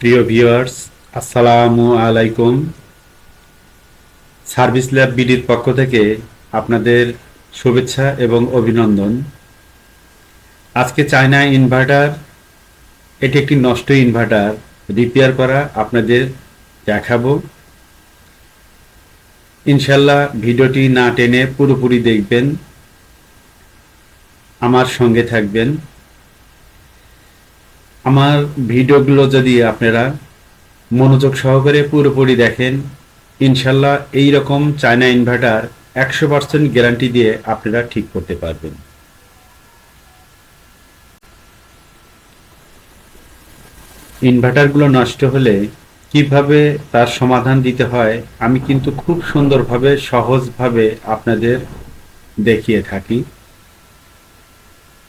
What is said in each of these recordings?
প্রিয় ভিউয়ার্স, আসসালামু আলাইকুম। সার্ভিস ল্যাব বিডির পক্ষ থেকে আপনাদের শুভেচ্ছা এবং অভিনন্দন। আজকে চায়না ইনভার্টার, এটি একটি নষ্ট ইনভার্টার। রিপেয়ার করা আপনাদের দেখাবো। ইনশাল্লাহ ভিডিওটি না টেনে পুরোপুরি দেখবেন। আমার সঙ্গে থাকবেন। আমার ভিডিওগুলো যদি আপনারা মনোযোগ সহকারে পুরোপুরি দেখেন, ইনশাল্লাহ এই রকম চায়না ইনভার্টার একশো পার্সেন্ট গ্যারান্টি দিয়ে আপনারা ঠিক করতে পারবেন। ইনভার্টারগুলো নষ্ট হলে কীভাবে তার সমাধান দিতে হয়, আমি কিন্তু খুব সুন্দরভাবে, সহজভাবে আপনাদের দেখিয়ে থাকি।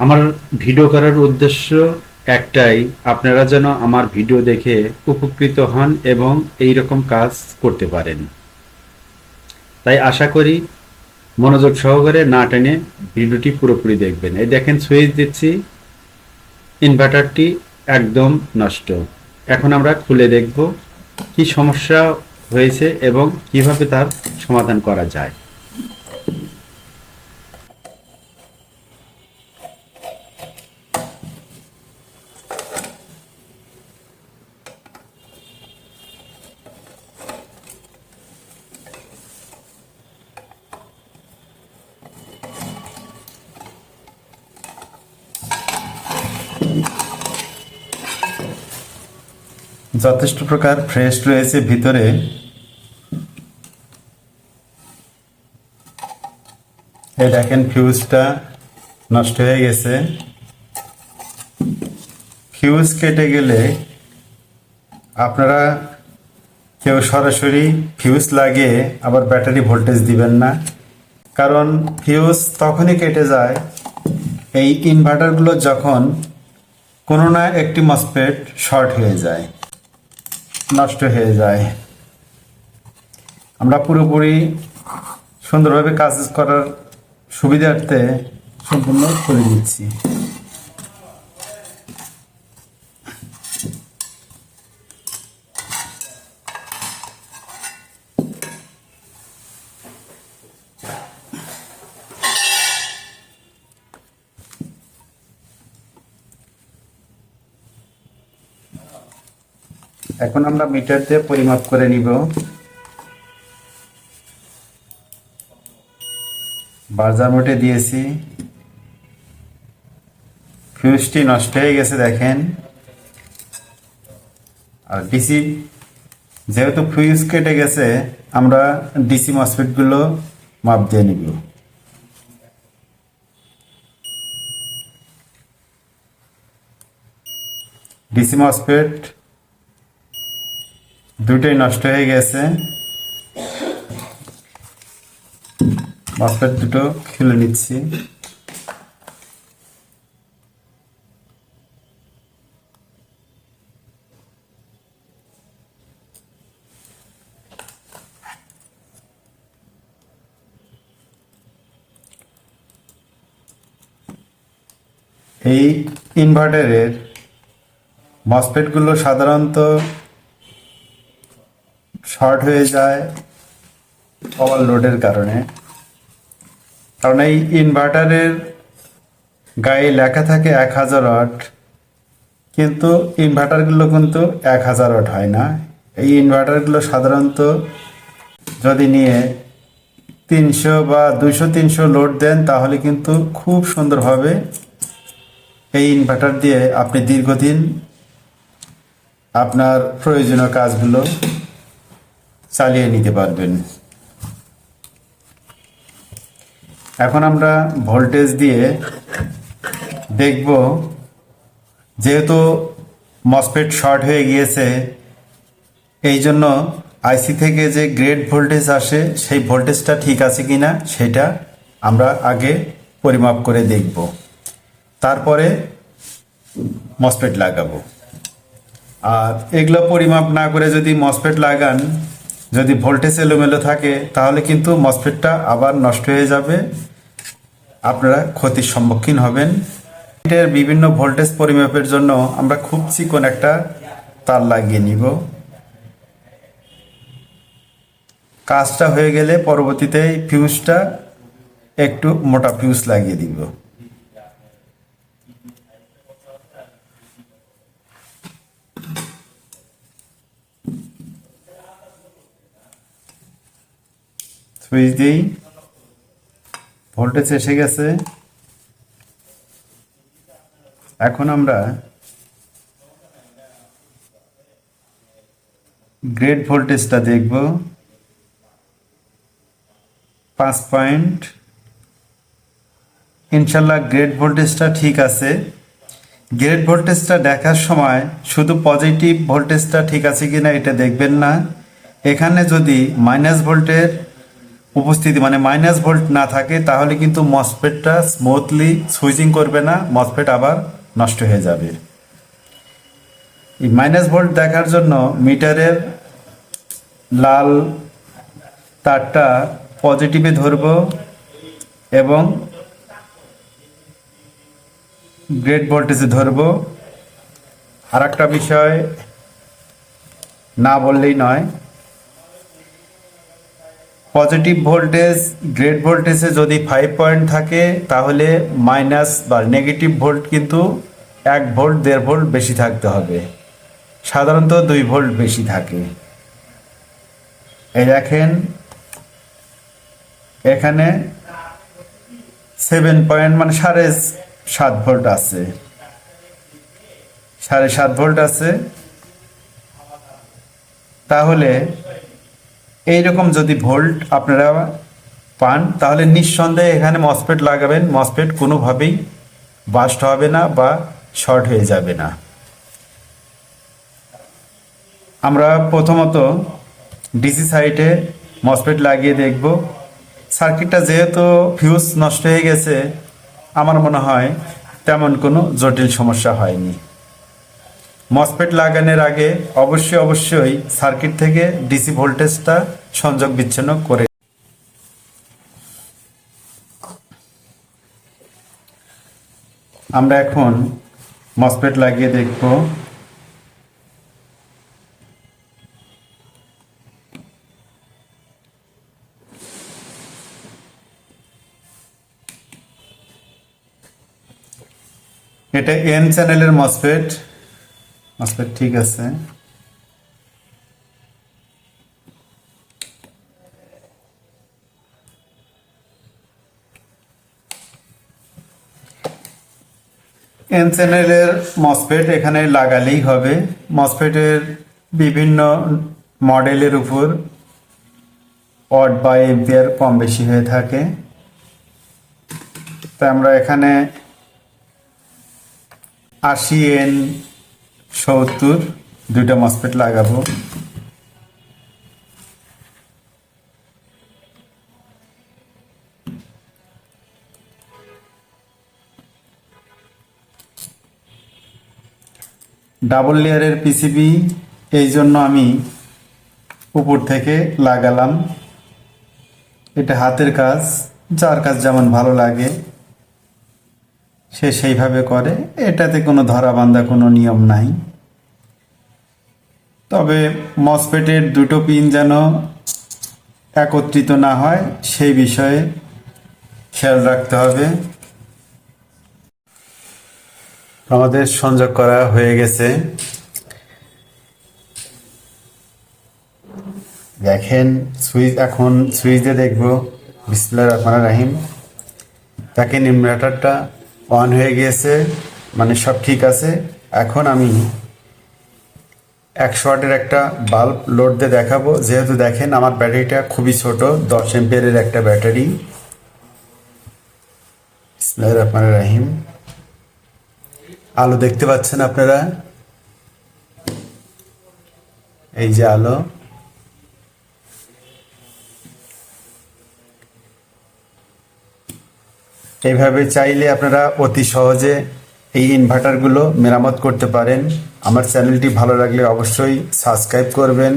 আমার ভিডিও করার উদ্দেশ্য একটাই, আপনারা যেন আমার ভিডিও দেখে উপকৃত হন এবং এই রকম কাজ করতে পারেন। তাই আশা করি মনোযোগ সহকারে না টেনে ভিডিওটি পুরোপুরি দেখবেন। এই দেখেন সুইচ দিচ্ছি, ইনভার্টারটি একদম নষ্ট। এখন আমরা খুলে দেখব কি সমস্যা হয়েছে এবং কীভাবে তার সমাধান করা যায়। যথেষ্ট প্রকার ফ্রেশ রয়েছে ভিতরে। এই দেখেন ফিউজটা নষ্ট হয়ে গেছে। ফিউজ কেটে গেলে আপনারা কেউ সরাসরি ফিউজ লাগিয়ে আবার ব্যাটারি ভোল্টেজ দিবেন না। কারণ ফিউজ তখনই কেটে যায় এই ইনভার্টারগুলো যখন কোনো না একটি মসপেট শর্ট হয়ে যায়। নষ্ট হয়ে যায়। আমরা পুরোপুরি সুন্দরভাবে কাজ করার সুবিধার্থে সম্পূর্ণ করে দিচ্ছি। এখন আমরা মিটার দিয়ে পরিমাপ করে নিব। বার্জার মোটে দিয়েছি। ফিউজটি নষ্ট হয়ে গেছে, দেখেন। আর ডিসি, যেহেতু ফিউজ কেটে গেছে, আমরা ডিসি মসফেটগুলো মাপ দিয়ে নিব। ডিসি মসফেট দুটোই নষ্ট হয়ে গেছে। মসফেট দুটো খুলে নিচ্ছি। এই ইনভার্টারের মসফেটগুলো সাধারণত শর্ট হয়ে যায় ওভারলোডের কারণে। কারণ এই ইনভার্টারের গায়ে লেখা থাকে এক হাজার ওয়াট, কিন্তু ইনভার্টারগুলো কিন্তু এক হাজার ওয়াট হয় না। এই ইনভার্টারগুলো সাধারণত যদি নিয়ে তিনশো বা দুশো তিনশো লোড দেন, তাহলে কিন্তু খুব সুন্দরভাবে এই ইনভার্টার দিয়ে আপনি দীর্ঘদিন আপনার প্রয়োজনীয় কাজগুলো চালিয়ে নিতে পারবেন। এখন আমরা ভোল্টেজ দিয়ে দেখব, যেহেতু মসফেট শর্ট হয়ে গিয়েছে, এই জন্য আইসি থেকে যে গ্রেড ভোল্টেজ আসে, সেই ভোল্টেজটা ঠিক আছে কিনা, সেটা আমরা আগে পরিমাপ করে দেখব। তারপরে মসফেট লাগাবো। আর এগুলো পরিমাপ না করে যদি মসফেট লাগান যদি ভোল্টেজ এলোমেলো থাকে, তাহলে কিন্তু মসফেটটা আবার নষ্ট হয়ে যাবে। আপনারা ক্ষতির সম্মুখীন হবেন। এর বিভিন্ন ভোল্টেজ পরিমাপের জন্য আমরা খুব চিকন একটা তার লাগিয়ে নিব। কাজটা হয়ে গেলে পরবর্তীতে ফিউজটা একটু মোটা ফিউজ লাগিয়ে দিব। সুইচ দিই ভোল্টেজ এসে গেছে। এখন আমরা গ্রেড ভোল্টেজটা দেখব। পাঁচ পয়েন্ট ইনশাল্লাহ গ্রেড ভোল্টেজটা ঠিক আছে। গ্রেড ভোল্টেজটা দেখার সময় শুধু পজিটিভ ভোল্টেজটা ঠিক আছে কিনা এটা দেখবেন না। এখানে যদি মাইনাস ভোল্টের উপস্থিতি মানে মাইনাস ভোল্ট না থাকে, তাহলে কিন্তু মসফেটটা স্মুথলি সুইচিং করবে না মসফেট আবার নষ্ট হয়ে যাবে। এই মাইনাস ভোল্ট দেখার জন্য মিটারের লাল তারটা পজিটিভে ধরব এবং গ্রেড ভোল্টেজে ধরব। আর একটা বিষয়, না বললেই নয় পজিটিভ ভোল্টেজ গ্রেড ভোল্টেজে যদি ফাইভ পয়েন্ট থাকে, তাহলে মাইনাস বা নেগেটিভ ভোল্ট কিন্তু এক ভোল্ট দেড় ভোল্ট বেশি থাকতে হবে। সাধারণত দুই ভোল্ট বেশি থাকে। এই দেখেন, এখানে সেভেন পয়েন্ট মানে সাড়ে সাত ভোল্ট আছে। সাড়ে সাত ভোল্ট আছে। তাহলে এইরকম যদি ভোল্ট আপনারা পান, তাহলে নিঃসন্দেহে এখানে মসপেট লাগাবেন। মসপেট কোনোভাবেই বাস্ট হবে না বা শর্ট হয়ে যাবে না। আমরা প্রথমত ডিসি সাইটে মসপেট লাগিয়ে দেখব। সার্কিটটা যেহেতু ফিউজ নষ্ট হয়ে গেছে, আমার মনে হয় তেমন কোনো জটিল সমস্যা হয়নি। মসপেট লাগানোর আগে অবশ্যই অবশ্যই সার্কিট থেকে ডিসি ভোল্টেজটা সংযোগ বিচ্ছিন্ন করে আমরা এখন মসপেট লাগিয়ে দেখব। এটা এন চ্যানেলের মসপেট মসপেট ঠিক আছে। এন চ্যানেলের মসপেট এখানে লাগালেই হবে। মসফেটের বিভিন্ন মডেলের উপর অড বা এম্পিয়ার কম বেশি হয়ে থাকে। তাই আমরা এখানে আশি এন সত্তর, দুইটা মসপেট লাগাবো। ডাবল লেয়ারের পিসিবি এই জন্য আমি উপর থেকে লাগালাম। এটা হাতের কাজ, যার কাজ যেমন ভালো লাগে। সে সেইভাবে করে। এটাতে কোনো ধরা বান্ধা কোনো নিয়ম নাই। তবে মসপেটের দুটো পিন যেন একত্রিত না হয়, সেই বিষয়ে খেয়াল রাখতে হবে। আমাদের সংযোগ করা হয়ে গেছে। দেখেন, সুইচ এখন সুইচ দেখব। বিসমিল্লাহির রহমানির রাহিম। দেখেন ইনভার্টারটা অন হয়ে গিয়েছে মানে সব ঠিক আছে। এখন আমি একশো ওয়াটের একটা বাল্ব লোড দিয়ে দেখাবো। যেহেতু দেখেন, আমার ব্যাটারিটা খুবই ছোট, দশ এম্পিয়ারের একটা ব্যাটারি। রহমানির রাহিম। আলো দেখতে পাচ্ছেন আপনারা? এই যে আলো। এইভাবে চাইলে আপনারা অতি সহজে এই ইনভার্টারগুলো মেরামত করতে পারেন। আমার চ্যানেলটি ভালো লাগলে অবশ্যই সাবস্ক্রাইব করবেন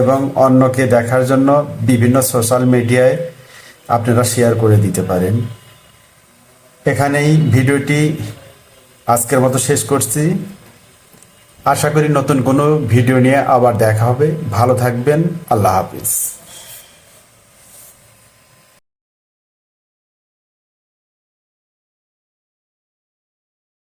এবং অন্যকে দেখার জন্য বিভিন্ন সোশ্যাল মিডিয়ায় আপনারা শেয়ার করে দিতে পারেন। এখানেই ভিডিওটি আজকের মতো শেষ করছি। আশা করি নতুন কোনো ভিডিও নিয়ে আবার দেখা হবে। ভালো থাকবেন। আল্লাহ হাফিজ।